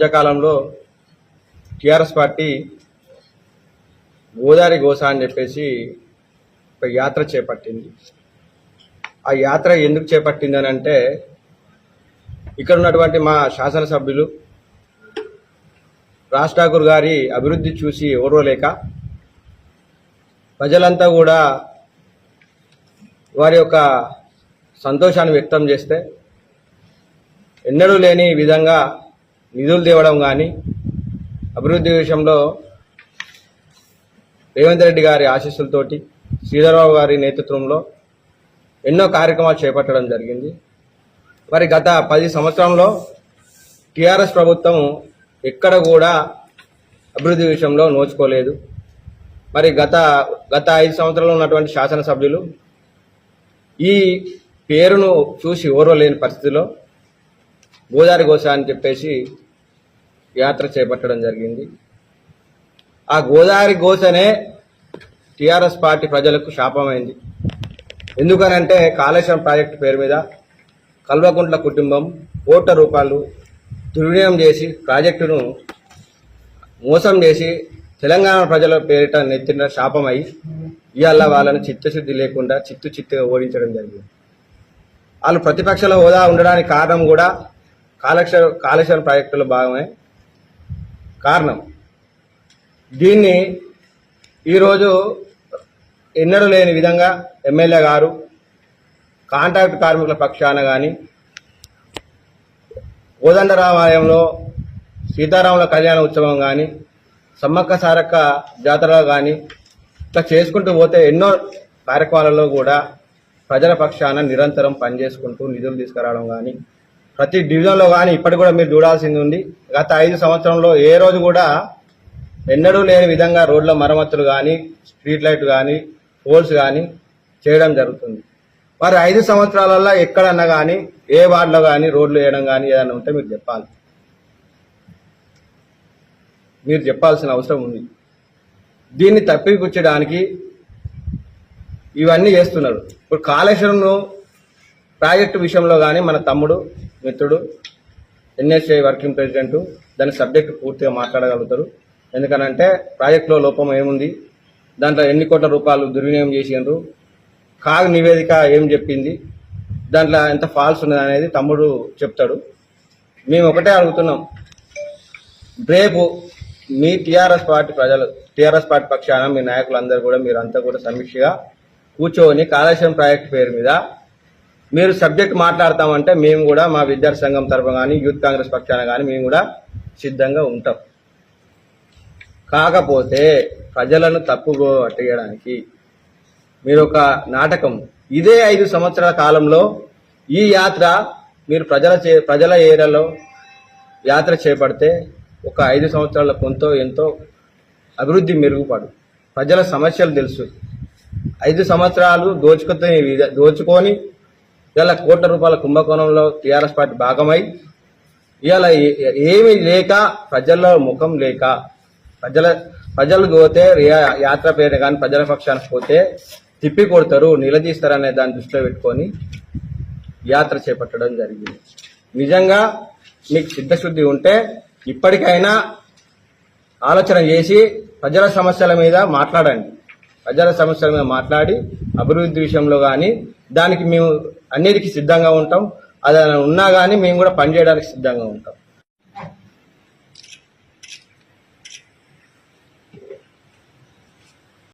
మధ్యకాలంలో TRS party Godavari గోస అని చెప్పేసి ఒక యాత్ర చేపట్టింది. ఆ యాత్ర ఎందుకు చేపట్టింది అని అంటే ఇక్కడ ఉన్నటువంటి మా శాసనసభ్యులు రాజ్ ఠాకూర్ గారి అభివృద్ధి చూసి ఓర్వలేక ప్రజలంతా కూడా వారి యొక్క సంతోషాన్ని వ్యక్తం చేస్తే ఎన్నడూ లేని విధంగా నిధులు తేవడం కానీ అభివృద్ధి విషయంలో రేవంత్ రెడ్డి గారి ఆశీస్సులతోటి శ్రీధరరావు గారి నేతృత్వంలో ఎన్నో కార్యక్రమాలు చేపట్టడం జరిగింది. మరి గత పది సంవత్సరంలో టీఆర్ఎస్ ప్రభుత్వం ఎక్కడ కూడా అభివృద్ధి విషయంలో నోచుకోలేదు. మరి గత గత ఐదు సంవత్సరాలు ఉన్నటువంటి శాసనసభ్యులు ఈ పేరును చూసి ఓర్వలేని పరిస్థితిలో గోదావరి గోస అని చెప్పేసి యాత్ర చేపట్టడం జరిగింది. ఆ గోదావరి ఘోషనే టీఆర్ఎస్ పార్టీ ప్రజలకు శాపమైంది. ఎందుకనంటే కాళేశ్వరం ప్రాజెక్టు పేరు మీద కల్వకుంట్ల కుటుంబం కోట్ల రూపాయలు దుర్వినియోగం చేసి ప్రాజెక్టును మోసం చేసి తెలంగాణ ప్రజల పేరిట నెత్తిన శాపమై ఇవాళ వాళ్ళని చిత్తశుద్ధి లేకుండా చిత్తు చిత్తుగా ఓడించడం జరిగింది. వాళ్ళు ప్రతిపక్షాల హోదా ఉండడానికి కారణం కూడా కాళేశ్వర కాళేశ్వరం ప్రాజెక్టులో భాగమే. కారణం. దీన్ని ఈరోజు ఎన్నడూ లేని విధంగా ఎమ్మెల్యే గారు కాంట్రాక్ట్ కార్మికుల పక్షాన కానీ కోదండరామాలయంలో సీతారాముల కళ్యాణ ఉత్సవం కానీ సమ్మక్క సారక్క జాతరలో కానీ ఇట్లా చేసుకుంటూ పోతే ఎన్నో కార్యక్రమాలలో కూడా ప్రజల పక్షాన నిరంతరం పనిచేసుకుంటూ నిధులు తీసుకురావడం కానీ ప్రతి డివిజన్లో కానీ ఇప్పటికి కూడా మీరు చూడాల్సింది ఉంది. గత ఐదు సంవత్సరంలో ఏ రోజు కూడా ఎన్నడూ లేని విధంగా రోడ్ల మరమ్మతులు కానీ స్ట్రీట్ లైట్ కానీ పోల్స్ కానీ చేయడం జరుగుతుంది. మరి ఐదు సంవత్సరాలలో ఎక్కడన్నా కానీ ఏ వార్డులో కానీ రోడ్లు వేయడం కానీ ఏదైనా ఉంటే మీరు చెప్పాలి. మీరు చెప్పాల్సిన అవసరం ఉంది. దీన్ని తప్పిపుచ్చడానికి ఇవన్నీ చేస్తున్నారు. ఇప్పుడు కాళేశ్వరంను ప్రాజెక్టు విషయంలో కానీ మన తమ్ముడు మిత్రుడు ఎన్ఎస్ఐ వర్కింగ్ ప్రెసిడెంట్ దాని సబ్జెక్టు పూర్తిగా మాట్లాడగలుగుతారు. ఎందుకనంటే ప్రాజెక్టులో లోపం ఏముంది? దాంట్లో ఎన్ని కోట్ల రూపాయలు దుర్వినియోగం చేసిండ్రు? కాగ్ నివేదిక ఏం చెప్పింది? దాంట్లో ఎంత ఫాల్స్ ఉన్నది అనేది తమ్ముడు చెప్తాడు. మేము ఒకటే అడుగుతున్నాం. రేపు మీ టీఆర్ఎస్ పార్టీ ప్రజలు టీఆర్ఎస్ పార్టీ పక్షాన మీ నాయకులందరూ కూడా మీరంతా కూడా సమీక్షగా కూర్చొని కాళేశ్వరం ప్రాజెక్ట్ పేరు మీద మీరు సబ్జెక్ట్ మాట్లాడతామంటే మేము కూడా మా విద్యార్థి సంఘం తరఫున కానీ యూత్ కాంగ్రెస్ పక్షాన కానీ మేము కూడా సిద్ధంగా ఉంటాం. కాకపోతే ప్రజలను తప్పుగో అట్టేయడానికి మీరు ఒక నాటకం. ఇదే ఐదు సంవత్సరాల కాలంలో ఈ యాత్ర మీరు ప్రజల చే ప్రజల ఏరియాలో యాత్ర చేపడితే ఒక ఐదు సంవత్సరాల కొంత ఎంతో అభివృద్ధి మెరుగుపడు. ప్రజల సమస్యలు తెలుసు. ఐదు సంవత్సరాలు దోచుకుని దోచుకొని ఇవాళ కోట్ల రూపాయల కుంభకోణంలో టీఆర్ఎస్ పార్టీ భాగమై ఇవాళ ఏమీ లేక ప్రజల్లో ముఖం లేక ప్రజల ప్రజలు పోతే రియా- యాత్ర పేరు కానీ ప్రజల పక్షానికి పోతే తిప్పి కొడతారు నిలదీస్తారనే దాన్ని దృష్టిలో పెట్టుకొని యాత్ర చేపట్టడం జరిగింది. నిజంగా మీకు సిద్ధశుద్ధి ఉంటే ఇప్పటికైనా ఆలోచన చేసి ప్రజల సమస్యల మీద మాట్లాడండి. ప్రజల సమస్యల మీద మాట్లాడి అభివృద్ధి విషయంలో కానీ దానికి మేము అన్నిటికీ సిద్ధంగా ఉంటాం. అది ఉన్నా కానీ మేము కూడా పనిచేయడానికి సిద్ధంగా ఉంటాం.